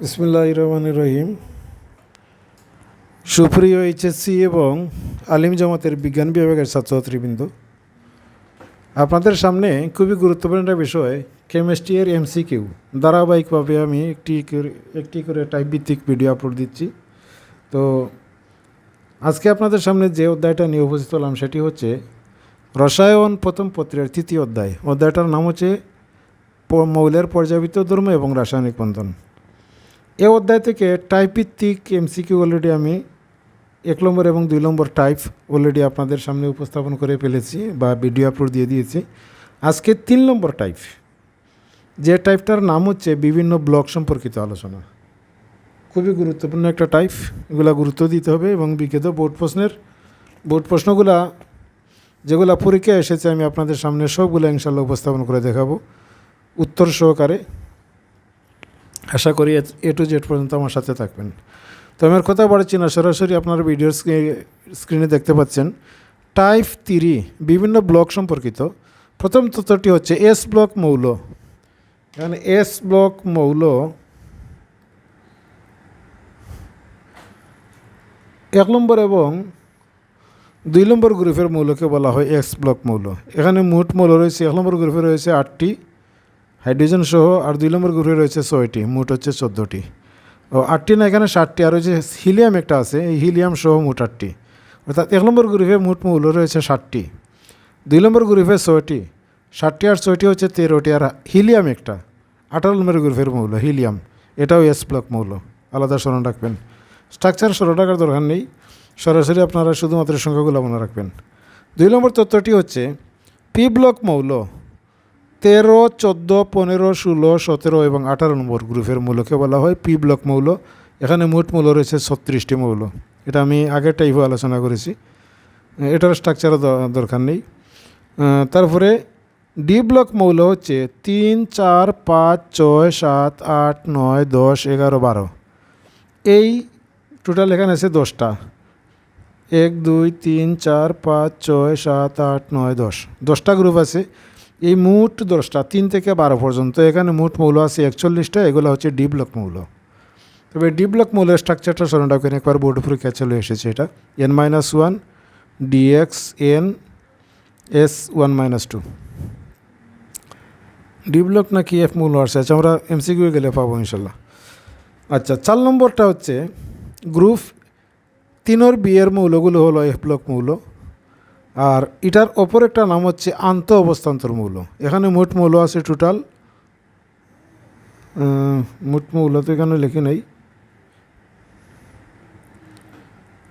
বিসমুল্লাহ রহমান রহিম। সুপ্রিয় এইচএসসি এবং আলিম জামাতের বিজ্ঞান বিভাগের ছাত্রছাত্রীবৃন্দ, আপনাদের সামনে খুবই গুরুত্বপূর্ণ একটা বিষয়, কেমিস্ট্রি এর এমসিকিউ। ধারাবাহিকভাবে আমি একটি একটি করে টাইপ ভিত্তিক ভিডিও আপলোড দিচ্ছি। তো আজকে আপনাদের সামনে যে অধ্যায়টা নিয়ে উপস্থিত হলাম সেটি হচ্ছে রসায়ন প্রথম পত্রের তৃতীয় অধ্যায়। অধ্যায়টার নাম হচ্ছে মৌলের পর্যাবৃত্ত ধর্ম এবং রাসায়নিক বন্ধন। এ অধ্যায় থেকে টাইপ ভিত্তিক এমসিকিউ অলরেডি আমি এক নম্বর এবং দুই নম্বর টাইপ অলরেডি আপনাদের সামনে উপস্থাপন করে ফেলেছি বা ভিডিও আপলোড দিয়ে দিয়েছি। আজকে তিন নম্বর টাইপ যে টাইপটার নাম হচ্ছে বিভিন্ন ব্লক সম্পর্কিত আলোচনা। খুবই গুরুত্বপূর্ণ একটা টাইপ এগুলা গুরুত্ব দিতে হবে এবং বিজ্ঞত বোর্ড প্রশ্নের বোর্ড প্রশ্নগুলা, যেগুলা পরীক্ষায় এসেছে আমি আপনাদের সামনে সবগুলো ইনশাল্লাহ উপস্থাপন করে দেখাবো। উত্তর সহকারে আশা করি এ টু জেড পর্যন্ত আমার সাথে থাকবেন। তো আমার কথা বাড়াচ্ছি না সরাসরি আপনার ভিডিওর স্ক্রিনে দেখতে পাচ্ছেন টাইপ থ্রি বিভিন্ন ব্লক সম্পর্কিত। প্রথম তথ্যটি হচ্ছে এস ব্লক মৌল। এখানে এস ব্লক মৌল। এক নম্বর এবং দুই নম্বর গ্রুপের মৌলকে বলা হয় এক্স ব্লক মৌল। এখানে মোট মৌল রয়েছে, এক নম্বর গ্রুপে রয়েছে আটটি। হাইড্রোজেন সহ আর দুই নম্বর গ্রুপে রয়েছে ছয়টি, মোট হচ্ছে চোদ্দোটি। ও আটটি না, এখানে ষাটটি আর হচ্ছে হিলিয়াম একটা আছে, এই হিলিয়াম সহ মোট আটটি। অর্থাৎ এক নম্বর গ্রুপে মোট মৌল রয়েছে ষাটটি দুই নম্বর গ্রুপে ছয়টি ষাটটি আর ছয়টি হচ্ছে তেরোটি, আর হিলিয়াম একটা। আঠারো নম্বর গ্রুপের মৌল, হিলিয়াম। এটাও এস ব্লক মৌল। আলাদা স্মরণ রাখবেন। স্ট্রাকচার স্মরণ রাখার দরকার নেই। সরাসরি আপনারা শুধুমাত্র সংখ্যাগুলো মনে রাখবেন। দুই নম্বর তথ্যটি হচ্ছে পি ব্লক মৌল। তেরো, চোদ্দ, পনেরো, ষোলো, সতেরো এবং আঠারো নম্বর গ্রুপের মৌলকে বলা হয় পি ব্লক মৌল। এখানে মোট মৌল রয়েছে ছত্রিশটি মৌল। এটা আমি আগের টাইপও আলোচনা করেছি। এটার স্ট্রাকচারও দরকার নেই। তারপরে ডি ব্লক মৌল হচ্ছে তিন, চার, পাঁচ, ছয়, সাত, আট, নয়, দশ, এগারো, বারো। এই টোটাল এখানে আছে দশটা। এক, দুই, তিন, চার, পাঁচ, ছয়, সাত, আট, নয়, দশ। দশটা গ্রুপ আছে। এই মোট দশটা, তিন থেকে বারো পর্যন্ত, এখানে মোট মৌল আছে একচল্লিশটা, এগুলো হচ্ছে ডি ব্লক মৌল। তবে ডি ব্লক মৌলের স্ট্রাকচারটা স্মরণ রাখবেন একবার বোর্ড পরীক্ষা চলে এসেছে এটা। N minus one D X N S one minus two D block নাকি এফ মৌল আসছে? আচ্ছা আমরা এমসিকিউ গেলে পাবো ইনশাল্লাহ। আচ্ছা চার নম্বরটা হচ্ছে গ্রুপ তিনোর বিয়ের মৌলগুলো হলো এফ ব্লক মৌল। আর এটার ওপর একটা নাম হচ্ছে আন্ত অবস্থান্তর মৌল। এখানে মোট মৌল আছে টোটাল মোট মৌল তো এখানে লেখে নেই।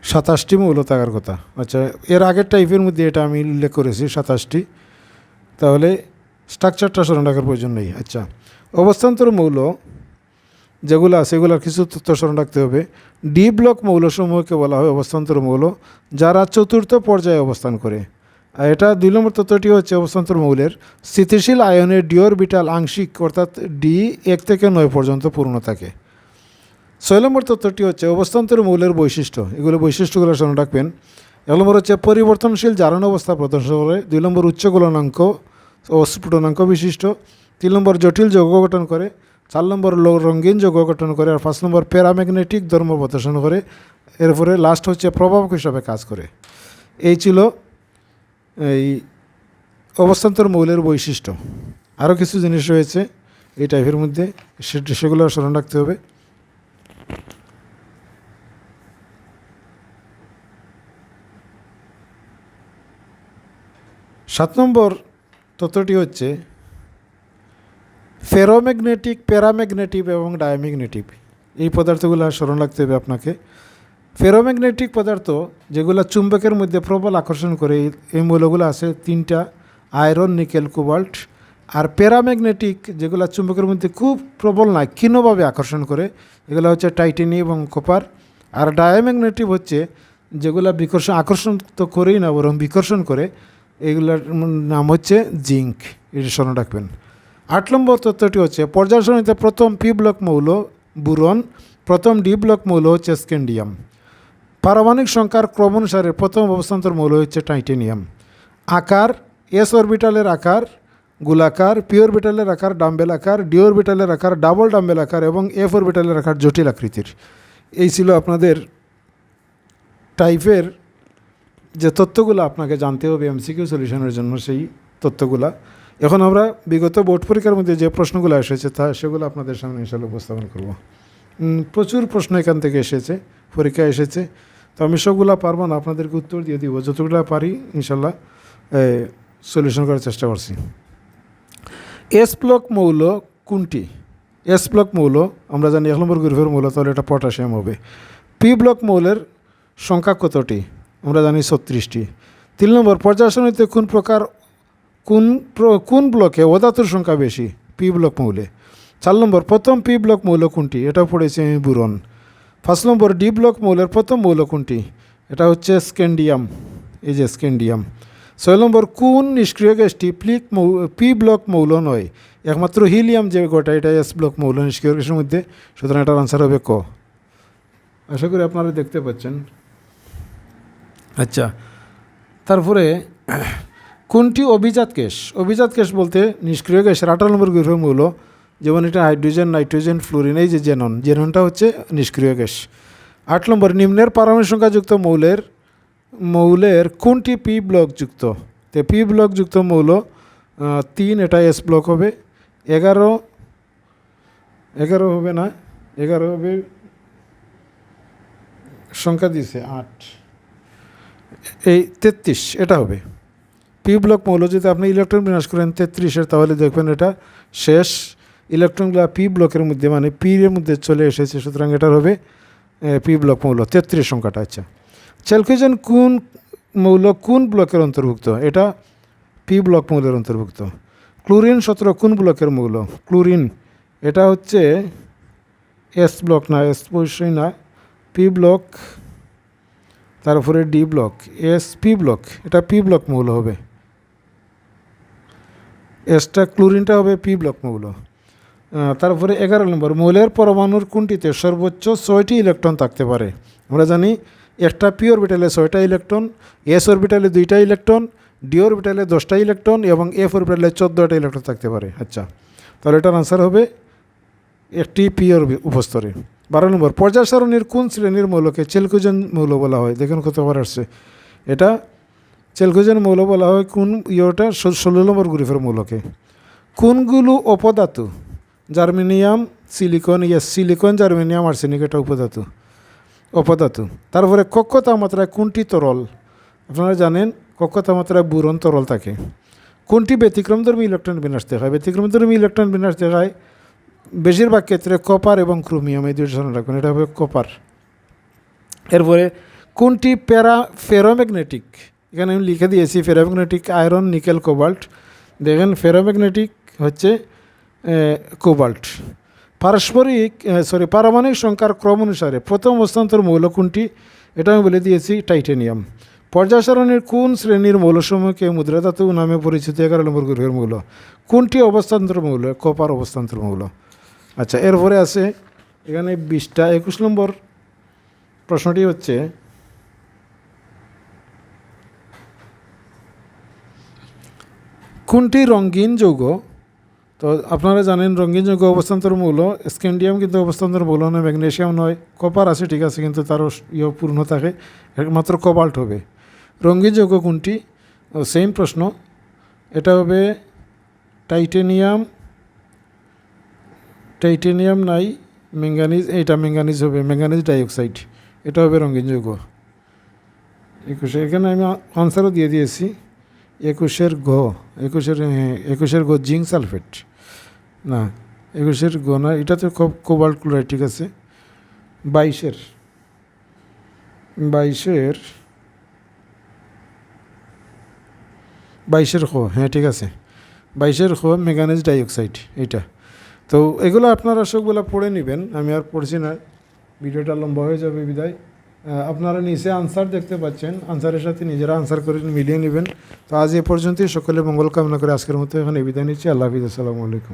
সাতাশটি মৌল থাকার কথা। আচ্ছা এর আগের টাইপের মধ্যে এটা আমি উল্লেখ করেছি, সাতাশটি। তাহলে স্ট্রাকচারটা স্মরণ রাখার প্রয়োজন নেই। আচ্ছা অবস্থান্তর মৌল যেগুলো আছে সেগুলোর কিছু তথ্য স্মরণ রাখতে হবে। ডি ব্লক মৌলসমূহকে বলা হয় অবস্থান্তর মৌল, যারা চতুর্থ পর্যায়ে অবস্থান করে। আর এটা দুই নম্বর তত্ত্বটি হচ্ছে অবস্থান্তর মৌলের স্থিতিশীল আয়নের ডি অরবিটাল আংশিক, অর্থাৎ ডি এক থেকে নয় পর্যন্ত পূর্ণ থাকে। ছয় নম্বর তত্ত্বটি হচ্ছে অবস্থান্তর মৌলের বৈশিষ্ট্য। এগুলো বৈশিষ্ট্যগুলো স্মরণ রাখবেন। এক নম্বর হচ্ছে পরিবর্তনশীল জারণ অবস্থা প্রদর্শন করে দুই নম্বর উচ্চ গলনাঙ্ক ও স্ফুটনাঙ্ক বিশিষ্ট। তিন নম্বর জটিল যৌগ গঠন করে। চার নম্বর রঙিন যৌগ গঠন করে আর পাঁচ নম্বর প্যারাম্যাগনেটিক ধর্ম প্রদর্শন করে। এরপরে লাস্ট হচ্ছে প্রভাবক হিসাবে কাজ করে। এই ছিল এই অবস্থান্তর মৌলের বৈশিষ্ট্য। আরও কিছু জিনিস রয়েছে এই টাইপের মধ্যে সেগুলো স্মরণ রাখতে হবে। সাত নম্বর তথ্যটি হচ্ছে ফেরোম্যাগনেটিক প্যারাম্যাগনেটিক এবং ডায়াম্যাগনেটিক এই পদার্থগুলো স্মরণ রাখতে হবে আপনাকে। ফেরোম্যাগনেটিক পদার্থ যেগুলো চুম্বকের মধ্যে প্রবল আকর্ষণ করে, এই- মৌলগুলো আছে তিনটা, আয়রন, নিকেল, কোবাল্ট। আর প্যারাম্যাগনেটিক যেগুলো চুম্বকের মধ্যে খুব প্রবল নয়, ক্ষীণভাবে আকর্ষণ করে, এগুলো হচ্ছে টাইটেনি এবং কপার। আর ডায়াম্যাগনেটিক হচ্ছে যেগুলো বিকর্ষণ আকর্ষণ তো করেই না, বরং বিকর্ষণ করে, এগুলোর নাম হচ্ছে জিঙ্ক। এটি স্মরণ রাখবেন। আট নম্বর তথ্যটি হচ্ছে, পর্যালোচনাতে প্রথম পি ব্লক মৌল বুরন, প্রথম ডি ব্লক মৌল হচ্ছে স্কেন্ডিয়াম। পারমাণিক সংখ্যার ক্রম অনুসারে প্রথম অবস্থান্তর মৌল হচ্ছে টাইটেনিয়াম। আকার, এস অরবিটালের আকার, গোলাকার, পি অরবিটালের আকার, ডাম্বেল আকার, ডি অরবিটালের আকার, ডাবল ডাম্বেল আকার এবং এফ অরবিটালের আকার জটিল আকৃতির। এই ছিল আপনাদের টাইপের যে তথ্যগুলো আপনাকে জানতে হবে, এমসিকিউ সলিউশনের জন্য সেই তথ্যগুলা এখন আমরা বিগত বোর্ড পরীক্ষার মধ্যে যে প্রশ্নগুলো এসেছে তা সেগুলো আপনাদের সামনে ইনশাল্লাহ উপস্থাপন করব। প্রচুর প্রশ্ন এখান থেকে এসেছে, পরীক্ষা এসেছে। তো আমি সবগুলা পারব না, আপনাদেরকে উত্তর দিয়ে দিব। যতগুলো পারি ইনশাল্লাহ সলিউশন করার চেষ্টা করছি। এস ব্লক মৌল কোনটি? এস ব্লক মৌল, আমরা জানি এক নম্বর গ্রুপের মৌল, তাহলে এটা পটাশিয়াম হবে। পি ব্লক মৌলের সংখ্যা কতটি? আমরা জানি ছত্রিশটি। তিন নম্বর পর্যায়সনিতে কোন প্রকার কোন কোন ব্লকে অধাতুর সংখ্যা বেশি? পি ব্লক মৌলে। চার নম্বর, প্রথম পি ব্লক মৌল কোনটি? এটা পড়েছি আমি বুরন। পাঁচ নম্বর ডি ব্লক মৌলের প্রথম মৌল কোনটি? এটা হচ্ছে স্ক্যান্ডিয়াম এই যে স্ক্যান্ডিয়াম ছয় নম্বর, কোন নিষ্ক্রিয় গ্যাসটি প্লিক মৌ পি ব্লক মৌল নয়? একমাত্র হিলিয়াম যে গোটা এটা এস ব্লক মৌল নিষ্ক্রিয় গ্যাসের মধ্যে। সুতরাং এটার আনসার হবে ক। আশা করি আপনারা দেখতে পাচ্ছেন। আচ্ছা তারপরে কোনটি অভিজাত গ্যাস? অভিজাত গ্যাস বলতে নিষ্ক্রিয় গ্যাসের আঠারো নম্বর গ্রহ মৌল, যেমন এটা হাইড্রোজেন, নাইট্রোজেন, ফ্লোরিন, এই যে জেনন, জেননটা হচ্ছে নিষ্ক্রিয় গ্যাস। আট নম্বর, নিম্নের পারমাণবিক সংখ্যাযুক্ত মৌলের মৌলের কোনটি পি ব্লক যুক্ত? তো পি ব্লক যুক্ত মৌল তিন, এটা এস ব্লক হবে। এগারো এগারো হবে না, এগারো হবে, সংখ্যা দিয়েছে আট। এই তেত্রিশ, এটা হবে। পি ব্লক মৌল যদি আপনি ইলেকট্রন বিনাশ করেন তেত্রিশের, তাহলে দেখবেন এটা শেষ। ইলেকট্রনগুলো পি ব্লকের মধ্যে মানে পি এর মধ্যে চলে এসেছে, সুতরাং এটার হবে পি ব্লক মৌল, তেত্রিশ সংখ্যাটা আচ্ছা। চ্যালকুইজন কোন মৌল কোন ব্লকের অন্তর্ভুক্ত? এটা পি ব্লক মৌলের অন্তর্ভুক্ত। ক্লোরিন সতেরো, কোন ব্লকের মৌল? ক্লোরিন, এটা হচ্ছে এস ব্লক না এস অবশ্যই না। পি ব্লক তারপরে D block S P block এটা পি ব্লক মৌল হবে। এসটা ক্লোরিনটা হবে পি ব্লক মৌল। তারপরে এগারো নম্বর, মৌলের পরমাণুর কোনটিতে সর্বোচ্চ ছয়টি ইলেকট্রন থাকতে পারে? আমরা জানি একটা পি অরবিটালে ছয়টা ইলেকট্রন, এস অরবিটালে দুইটা ইলেকট্রন, ডি অরবিটালে দশটা ইলেকট্রন এবং এফ অরবিটালে চোদ্দোটা ইলেকট্রন থাকতে পারে। আচ্ছা তাহলে এটার আনসার হবে একটি পি অর উপস্তরে। বারো নম্বর, পর্যায় সারণীর কোন শ্রেণির মৌলকে চেলকুজন মৌল বলা হয়? দেখেন কতবার আসছে। এটা চেলকুজন মৌল বলা হয় কোন ইয়েটা ষোলো নম্বর গ্রুপের মৌলকে। কোনগুলো অপধাতু germanium, silicon, yes, silicon, germanium, arsenic, এটা উপধাতু অপধাতু তারপরে কক্ষ তাপমাত্রায় কোনটি তরল? আপনারা জানেন কক্ষ তাপমাত্রায় বুরন তরল থাকে। কোনটি ব্যতিক্রম ব্যতিক্রমধর্মী ইলেকট্রন বিন্যাস দেখায়? ব্যতিক্রমধর্মী ইলেকট্রন বিন্যাস দেখায় বেশিরভাগ ক্ষেত্রে কপার এবং ক্রোমিয়াম, এই দুটো ধরনের রাখবেন এটা হবে কপার। এরপরে কোনটি প্যারা ফেরোম্যাগনেটিক এখানে আমি লিখে দিয়েছি ফেরোম্যাগনেটিক আয়রন নিকেল কোবাল্ট দেখেন ফেরোম্যাগনেটিক হচ্ছে কোবাল্ট পারস্পরিক সরি পারমাণবিক সংখ্যার ক্রম অনুসারে প্রথম অবস্থান্তর মৌল কোনটি? এটা আমি বলে দিয়েছি টাইটেনিয়াম। পর্যায়সারণের কোন শ্রেণির মৌলসমূহকে মুদ্রাধাতু নামে পরিচিত? এগারো নম্বর গ্রহের মৌল। কোনটি অবস্থান্তর মৌল? কপার অবস্থান্তর মৌল। আচ্ছা এরপরে আছে এখানে বিশটা, একুশ নম্বর প্রশ্নটি হচ্ছে কোনটি রঙিন যৌগ। তো আপনারা জানেন রঙিন যৌগ অবস্থান্তর মূল স্ক্যান্ডিয়াম কিন্তু অবস্থান্তর মূল নয়, ম্যাগনেশিয়াম নয়, কপার আছে, ঠিক আছে, কিন্তু তারও ইয়ে পূর্ণ থাকে, একমাত্র কবাল্ট হবে। রঙিন যৌগ কোনটি? সেম প্রশ্ন। এটা হবে টাইটেনিয়াম টাইটেনিয়াম নাই, ম্যাঙ্গানিজ এটা ম্যাঙ্গানিজ হবে, ম্যাঙ্গানিজ ডাইঅক্সাইড। এটা হবে রঙিন যৌগ। একুশে, এখানে আমি আনসারও দিয়ে দিয়েছি। একুশের গ, একুশের একুশের গ জিঙ্ক সালফেট। না, একুশের গ না এটা তো খুব কোবাল্ট ক্লোরাইড, ঠিক আছে? বাইশের বাইশের বাইশের খ হ্যাঁ ঠিক আছে। বাইশের খ মেগানিজ ডাইঅক্সাইড, এইটা। তো এগুলো আপনারা সবগুলো পড়ে নেবেন, আমি আর পড়ছি না। ভিডিওটা লম্বা হয়ে যাবে, বিদায়। আপনারা নিচে আনসার দেখতে পাচ্ছেন। আনসারের সাথে নিজেরা আনসার করে মিলিয়ে নেবেন। তো আজ এ পর্যন্তই। সকলে মঙ্গল কামনা করে আজকের মতো এখানে বিদায় নিচ্ছি। আল্লাহ হাফিজ। আসসালামু আলাইকুম।